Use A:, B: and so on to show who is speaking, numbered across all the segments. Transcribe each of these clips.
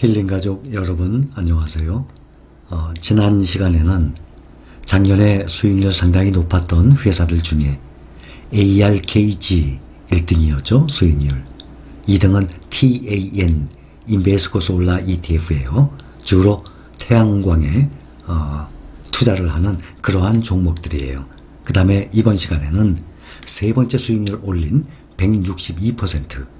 A: 힐링 가족 여러분 안녕하세요. 어, 지난 시간에는 작년에 수익률 상당히 높았던 회사들 중에 ARKG 1등이었죠 수익률. 2등은 TAN 인베스코 솔라 ETF예요. 주로 태양광에 어, 투자를 하는 그러한 종목들이에요. 그 다음에 이번 시간에는 세 번째 수익률 올린 162% 어,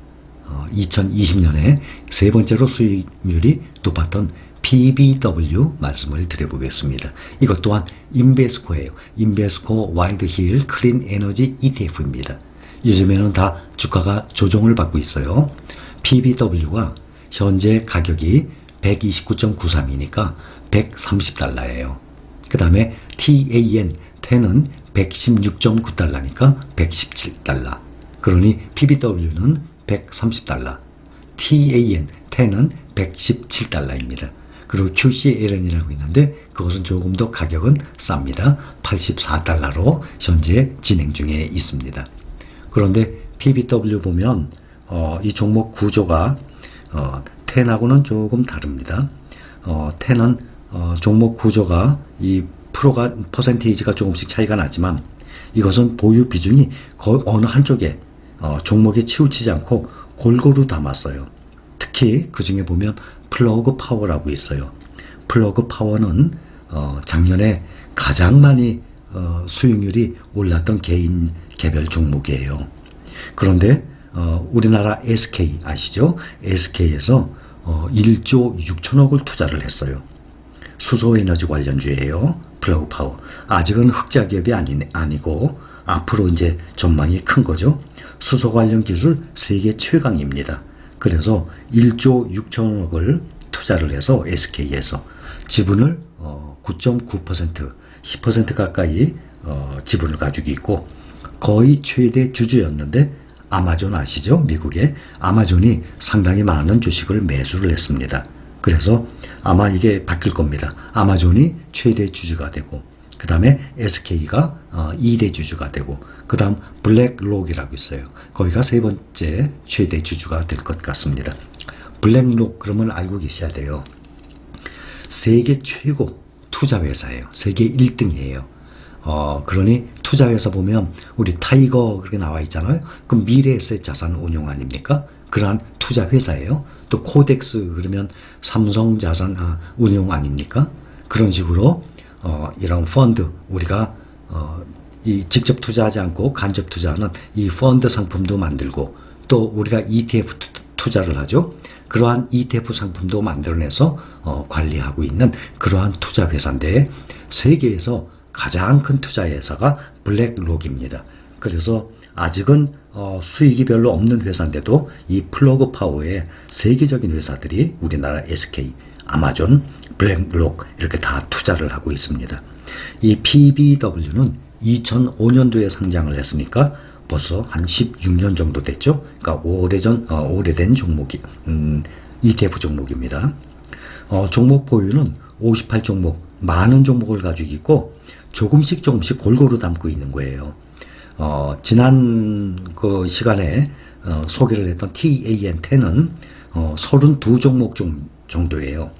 A: 2020년에 세 번째로 수익률이 높았던 PBW 말씀을 드려보겠습니다. 이것 또한 인베스코예요. 인베스코 와일드 힐 클린 에너지 ETF입니다. 요즘에는 다 주가가 조정을 받고 있어요. PBW가 현재 가격이 129.93이니까 130달러예요. 그 다음에 TAN, 10은 116.9달러니까 117달러. 그러니 PBW는 130달러. TAN, 10은 117달러입니다. 그리고 QCLN이라고 있는데 그것은 조금 더 가격은 쌉니다. 84달러로 현재 진행 중에 있습니다. 그런데 PBW 보면 어, 이 종목 구조가 어, 10하고는 조금 다릅니다. 어, 10은 어, 종목 구조가 이 프로가 퍼센테이지가 조금씩 차이가 나지만 이것은 보유 비중이 거의 어느 한쪽에 어, 종목에 치우치지 않고 골고루 담았어요. 특히 그 중에 보면 플러그 파워라고 있어요. 플러그 파워는 어, 작년에 가장 많이 어, 수익률이 올랐던 개인 개별 종목이에요. 그런데 어, 우리나라 SK 아시죠? SK에서 어, 1조 6천억을 투자를 했어요. 수소에너지 관련주예요. 플러그 파워. 아직은 흑자 기업이 아니, 아니고 앞으로 이제 전망이 큰 거죠. 수소 관련 기술 세계 최강입니다. 그래서 1조 6천억을 투자를 해서 SK에서 지분을 어, 9.9% 10% 가까이 어, 지분을 가지고 있고 거의 최대 주주였는데 아마존 아시죠? 미국의 아마존이 상당히 많은 주식을 매수를 했습니다. 그래서 아마 이게 바뀔 겁니다. 아마존이 최대 주주가 되고 그 다음에 SK가 어, 2대 주주가 되고 그 다음 블랙록이라고 있어요. 거기가 세 번째 최대 주주가 될 것 같습니다. 블랙록 그러면 알고 계셔야 돼요. 세계 최고 투자 회사예요. 세계 1등이에요. 어, 그러니 투자회사 보면 우리 타이거 그렇게 나와 있잖아요. 그럼 미래에셋 자산 운용 아닙니까? 그러한 투자 회사예요. 또 코덱스 그러면 삼성 자산 아, 운용 아닙니까? 그런 식으로 어, 이런 펀드 우리가 어, 이 직접 투자하지 않고 간접 투자하는 이 펀드 상품도 만들고 또 우리가 ETF 투- 투자를 하죠. 그러한 ETF 상품도 만들어내서 어, 관리하고 있는 그러한 투자 회사인데 세계에서 가장 큰 투자 회사가 블랙록입니다. 그래서 아직은 어, 수익이 별로 없는 회사인데도 이 플러그 파워의 세계적인 회사들이 우리나라 SK, 아마존, 블랙록 이렇게 다 투자를 하고 있습니다. 이 PBW는 2005년도에 상장을 했으니까 벌써 한 16년 정도 됐죠. 그러니까 오래전 어, 오래된 종목이 음, ETF 종목입니다. 어, 종목 보유는 58 종목, 많은 종목을 가지고 있고 조금씩 조금씩 골고루 담고 있는 거예요. 어, 지난 그 시간에 어, 소개를 했던 TAN10은 어, 32 종목 종, 정도예요.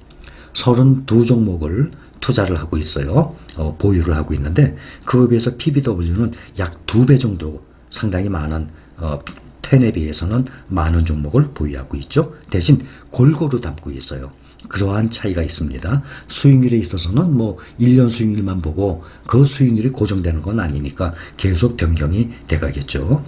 A: 32 종목을 투자를 하고 있어요. 어, 보유를 하고 있는데 그에 비해서 PBW는 약 두 배 정도 상당히 많은 어, 10에 비해서는 많은 종목을 보유하고 있죠. 대신 골고루 담고 있어요. 그러한 차이가 있습니다. 수익률에 있어서는 뭐 1년 수익률만 보고 그 수익률이 고정되는 건 아니니까 계속 변경이 돼가겠죠.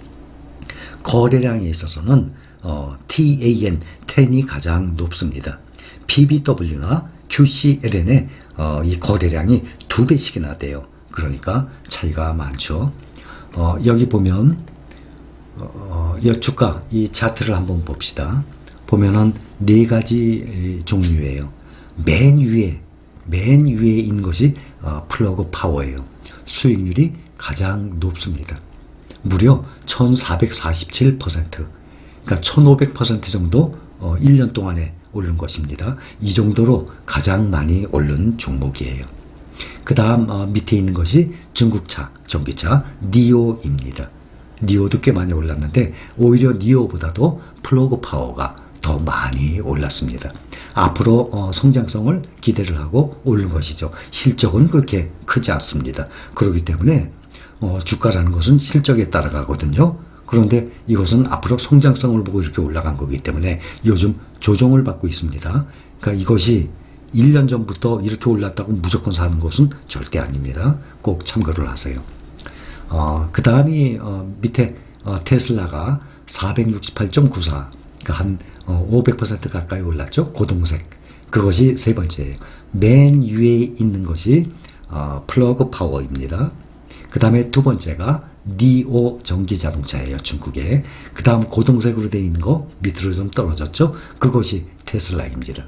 A: 거래량에 있어서는 어, TAN 10이 가장 높습니다. PBW나 QCLN의 어, 이 거래량이 두 배씩이나 돼요. 그러니까 차이가 많죠. 어, 여기 보면 어, 이 주가 이 차트를 한번 봅시다. 보면은 네 가지 에, 종류예요. 맨 위에 맨 위에 있는 것이 어, 플러그 파워예요. 수익률이 가장 높습니다. 무려 1447%. 그러니까 1500% 정도 어, 1년 동안에 오른 것입니다. 이 정도로 가장 많이 오른 종목이에요. 그 다음 어, 밑에 있는 것이 중국차, 전기차, 니오입니다. 니오도 꽤 많이 올랐는데 오히려 니오보다도 플러그 파워가 더 많이 올랐습니다. 앞으로 어, 성장성을 기대를 하고 오른 것이죠. 실적은 그렇게 크지 않습니다. 그렇기 때문에 어, 주가라는 것은 실적에 따라가거든요. 그런데 이것은 앞으로 성장성을 보고 이렇게 올라간 거기 때문에 요즘 조정을 받고 있습니다. 그러니까 이것이 1년 전부터 이렇게 올랐다고 무조건 사는 것은 절대 아닙니다. 꼭 참고를 하세요. 어, 그 다음이 어, 밑에 어, 테슬라가 468.94, 그러니까 한 어, 500% 가까이 올랐죠. 고동색. 그것이 세 번째예요. 맨 위에 있는 것이 어, 플러그 파워입니다. 그 다음에 두 번째가 니오 전기 자동차예요. 중국에. 그 다음 고동색으로 되어 있는 거 밑으로 좀 떨어졌죠. 그것이 테슬라입니다.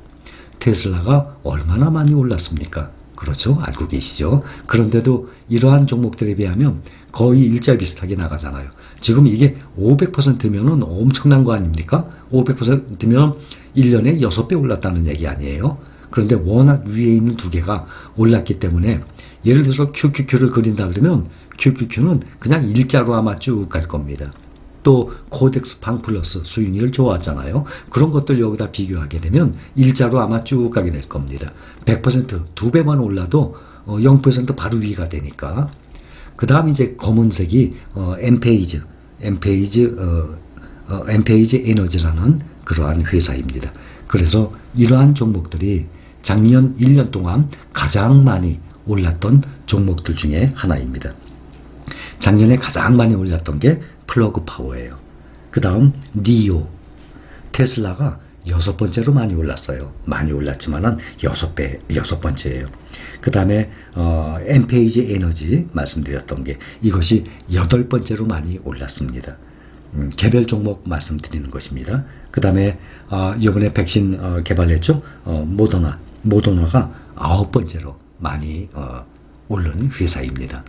A: 테슬라가 얼마나 많이 올랐습니까? 그렇죠. 알고 계시죠. 그런데도 이러한 종목들에 비하면 거의 일자 비슷하게 나가잖아요. 지금 이게 500%면은 엄청난 거 아닙니까? 500%면 1년에 6배 올랐다는 얘기 아니에요. 그런데 워낙 위에 있는 두 개가 올랐기 때문에 예를 들어서 QQQ를 그린다 그러면 QQQ는 그냥 일자로 아마 쭉 갈 겁니다. 또 코덱스 방 플러스 수익률 좋았잖아요. 그런 것들 여기다 비교하게 되면 일자로 아마 쭉 가게 될 겁니다. 100%두 배만 올라도 어, 0% 바로 위가 되니까. 그 다음 이제 검은색이 어, 엠페이즈, 엠페이즈, 어, 어, 엠페이즈 에너지라는 그러한 회사입니다. 그래서 이러한 종목들이 작년 1년 동안 가장 많이 올랐던 종목들 중에 하나입니다. 작년에 가장 많이 올랐던 게 플러그 파워예요. 그 다음 니오 테슬라가 여섯 번째로 많이 올랐어요. 많이 올랐지만은 여섯 배 여섯 번째예요. 그 다음에 어, 엠페이지 에너지 말씀드렸던 게 이것이 여덟 번째로 많이 올랐습니다. 음, 개별 종목 말씀드리는 것입니다. 그 다음에 어, 이번에 백신 어, 개발했죠. 어, 모더나 모더나가 아홉 번째로 많이 어, 오른 회사입니다.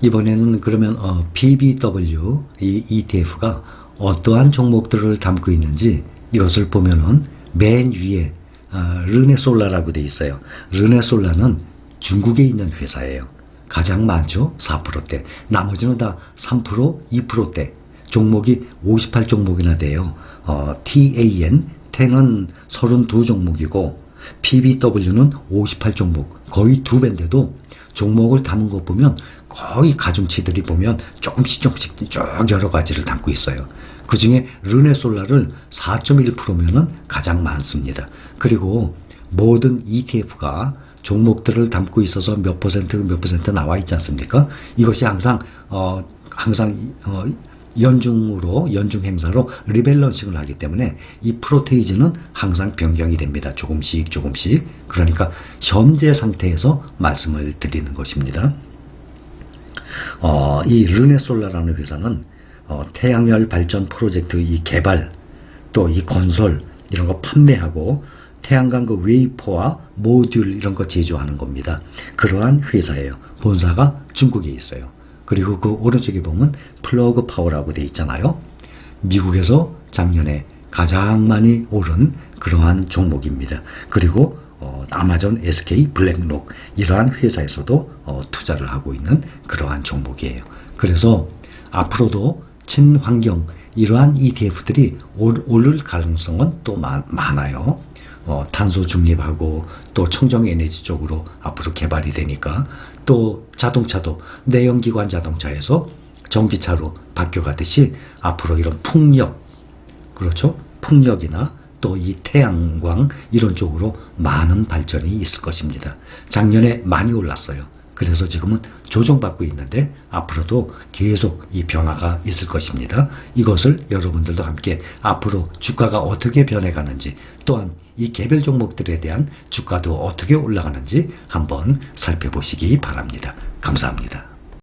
A: 이번에는 그러면 어, BBW 이 ETF가 어떠한 종목들을 담고 있는지 이것을 보면은 맨 위에 어, 르네솔라라고 돼 있어요. 르네솔라는 중국에 있는 회사예요. 가장 많죠. 4%대. 나머지는 다 3%, 2%대. 종목이 58종목이나 돼요. 어, TAN, 10은 32종목이고 PBW는 58종목. 거의 두 배인데도 종목을 담은 것 보면 거의 가중치들이 보면 조금씩 조금씩 쭉 여러 가지를 담고 있어요. 그 중에 르네솔라를 4.1%면은 가장 많습니다. 그리고 모든 ETF가 종목들을 담고 있어서 몇 퍼센트 몇 퍼센트 나와 있지 않습니까? 이것이 항상 어 항상 어 연중으로 연중 행사로 리밸런싱을 하기 때문에 이 프로테이즈는 항상 변경이 됩니다. 조금씩 조금씩. 그러니까 현재 상태에서 말씀을 드리는 것입니다. 어, 이 르네솔라라는 회사는 어, 태양열 발전 프로젝트 이 개발 또 이 건설 이런 거 판매하고 태양광 그 웨이퍼와 모듈 이런 거 제조하는 겁니다. 그러한 회사예요. 본사가 중국에 있어요. 그리고 그 오른쪽에 보면 플러그 파워라고 돼 있잖아요. 미국에서 작년에 가장 많이 오른 그러한 종목입니다. 그리고 어, 아마존, SK, 블랙록 이러한 회사에서도 어, 투자를 하고 있는 그러한 종목이에요. 그래서 앞으로도 친환경 이러한 ETF들이 오를 가능성은 또 많, 많아요. 어, 탄소 중립하고 또 청정 에너지 쪽으로 앞으로 개발이 되니까 또 자동차도 내연기관 자동차에서 전기차로 바뀌어가듯이 앞으로 이런 풍력 그렇죠 풍력이나 또 이 태양광 이런 쪽으로 많은 발전이 있을 것입니다. 작년에 많이 올랐어요. 그래서 지금은 조정받고 있는데 앞으로도 계속 이 변화가 있을 것입니다. 이것을 여러분들도 함께 앞으로 주가가 어떻게 변해가는지 또한 이 개별 종목들에 대한 주가도 어떻게 올라가는지 한번 살펴보시기 바랍니다. 감사합니다.